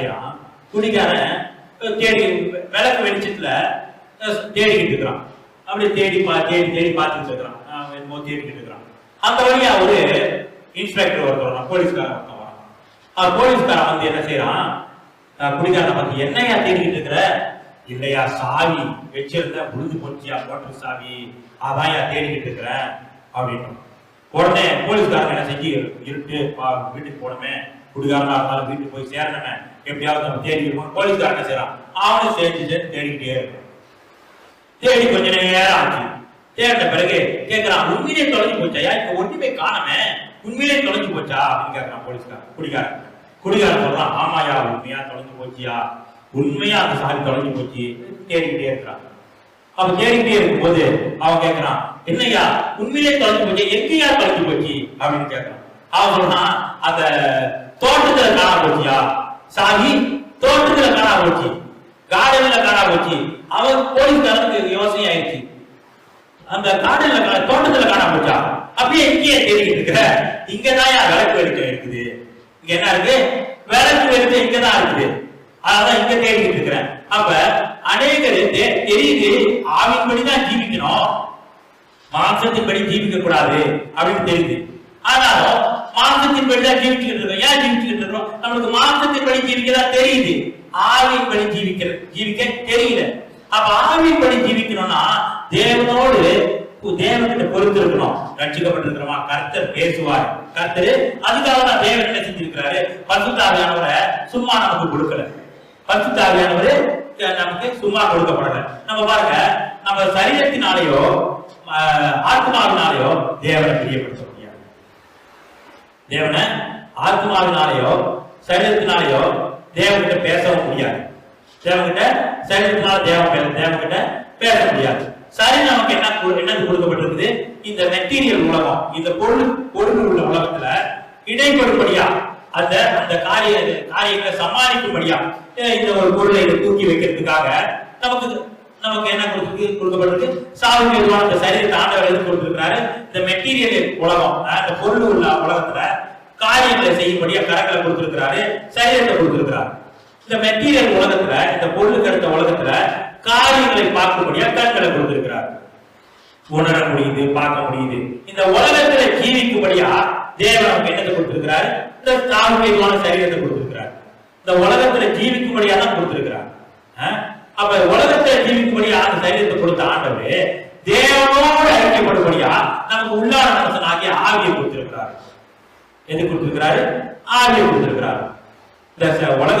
செய்யறான் குடிகாரன் தேடி விளக்கு வெளிச்சத்துல தேடிக்கிட்டு இருக்கிறான். அப்படி தேடி பா தேடி தேடி பார்த்துட்டு இருக்கிறான். என்னமோ தேடிக்கிட்டு இருக்கிறான். அந்த வழியா ஒரு இன்ஸ்பெக்டர் ஒருத்தர் வரான் போலீஸ்காரன் ஒருத்தன் வரான். அவர் போலீஸ்காரன் வந்து என்ன செய்யறான்? அஹ், குடிகாரனை பார்த்து என்னையா தேடிக்கிட்டு இருக்கிற? இல்லையா சாவி வச்சிருந்த முழுது போச்சியா மோட்டர் சாவி அதான்யா தேடிக்கிட்டு இருக்கிறேன். அப்படின்னு உடனே போலீஸ்காரங்க என்ன செஞ்சு இருட்டு பா- வீட்டுக்கு போனமே. குடிகாரனா இருந்தாலும் வீட்டுக்கு போய் சேரணுமே. எப்படியாவது நம்ம தேடி இருக்கோம் போலீஸ்காரன் செய்யறான் அவனும் சேர்ந்து சேர்ந்து தேடிக்கிட்டே இருக்கான் தேடி கொஞ்ச நேரம் ஆச்சு. தேடின பிறகு கேட்கிறான் உண்மையிலே தொலைஞ்சு போச்சாயா இப்ப ஒண்ணுமே காணமே? உண்மையிலே தொலைஞ்சு போச்சா? அப்படின்னு கேட்கறான் போலீஸ்காரன். குடிகாரன். குடிகாரன் சொல்றான் ஆமாயா உண்மையா தொலைஞ்சு போச்சியா? உண்மையா அந்த சாரி தொலைஞ்சு போச்சு? தேடிக்கிட்டே இருக்கிறான். அவன் தேடிக்கிட்டே இருக்கும்போது அவன் கேட்கறான் என்னய்யா உண்மையிலே தொலைஞ்சு போச்சு? எங்கேயா தொலைஞ்சு போச்சு? அப்படின்னு கேட்கறான் அவன் சொல்றான் அந்த தோட்டத்துல காண போச்சியா? சாகி தோட்டத்துல காணா போச்சு. கார்டன்ல காணா போச்சு. அவன் போலீஸ்காரனுக்கு யோசனை ஆயிடுச்சு. அந்த கார்டன்ல தோட்டத்துல காணா போச்சா? அப்படியே இங்கேயே தேடிக்கிட்டு இருக்கிற இங்கதான் விளக்கு வெளிச்சம் இருக்குது. இங்க என்ன இருக்கு? விளக்கு வெளிச்சம் இங்கதான் இருக்குது. அதான் இங்க தேடிக்கிட்டு இருக்கிறேன். அப்ப அநேகருக்கு தெரியுது ஆவின்படிதான் ஜீவிக்கணும். மாம்சத்தின்படி ஜீவிக்க கூடாது அப்படின்னு தெரியுது. ஆனாலும் மாம்சத்தின்படி தான் ஜீவிச்சுக்கிட்டு இருக்கோம். ஏன் ஜீவிச்சுக்கிட்டு இருக்கோம்? நம்மளுக்கு மாம்சத்தின்படி ஜீவிக்கதா தெரியுது. ஆவியின்படி ஜீவிக்கிற ஜீவிக்க தெரியல. அப்ப ஆவியின்படி ஜீவிக்கணும்னா தேவனோடு தேவன்கிட்ட பொறுத்து இருக்கணும் ரட்சிக்கப்பட்டிருக்கிறோமா? கர்த்தர் பேசுவார். கர்த்தர் அதுக்காக தான் தேவன் என்ன செஞ்சிருக்கிறாரு? பசுத்தாவியானவரை சும்மா நமக்கு கொடுக்கல. பசுத்தாவியானவர் நமக்கு சும்மா கொடுக்கப்படல. நம்ம பாருங்க நம்ம சரீரத்தினாலேயோ ஆத்மாவினாலேயோ தேவனை பிரியப்படுத்தணும். தேவனை ஆத்மாவினாலேயோ சரீரத்தினாலேயோ தேவன்கிட்ட பேசவும் முடியாது. தேவன்கிட்ட சரீரத்தினால தேவன் பேச தேவன்கிட்ட பேச முடியாது. சரி நமக்கு என்ன என்னது கொடுக்கப்பட்டிருக்குது? இந்த மெட்டீரியல் உலகம் இந்த பொருள் பொருள் உள்ள உலகத்துல இடைப்படும்படியா அந்த அந்த காரிய காரியங்களை சமாளிக்கும்படியா இந்த ஒரு பொருளை இதை தூக்கி வைக்கிறதுக்காக நமக்கு நமக்கு என்ன கொடுத்து கொடுக்கப்பட்டிருக்கு? சாவுக்கு நிர்வாணம் இந்த சரீரத்தை ஆண்டவர் எது கொடுத்திருக்கிறாரு? இந்த மெட்டீரியல் உலகம் இந்த பொருள் உள்ள உலகத்துல காரியங்களை செய்யும்படியா கரங்களை கொடுத்திருக்கிறாரு சரீரத்தை கொடுத்திருக்கிறாரு. இந்த மெட்டீரியல் உலகத்துல இந்த பொருளுக்கு அடுத்த உலகத்துல காரியங்களை பார்க்கும்படியா கண்களை கொடுத்திருக்கிறார். உணர முடியுது பார்க்க முடியுது. இந்த உலகத்துல ஜீவிக்கும்படியா தேவன் நமக்கு என்னத்தை கொடுத்திருக்கிறார்? இந்த தாழ்மையான சரீரத்தை கொடுத்திருக்கிறார். இந்த உலகத்துல ஜீவிக்கும்படியா தான் கொடுத்திருக்கிறார். அப்ப உலகத்துல ஜீவிக்கும்படியா தைரியத்தை கொடுத்த ஆண்டவர் தேவனோடு ஐக்கியப்படும்படியா நமக்கு உள்ளார மனசனாகிய ஆகிய ஆவியை கொடுத்திருக்கிறார். எது கொடுத்திருக்கிறாரு? ஆவியை கொடுத்திருக்கிறார். இந்த உலக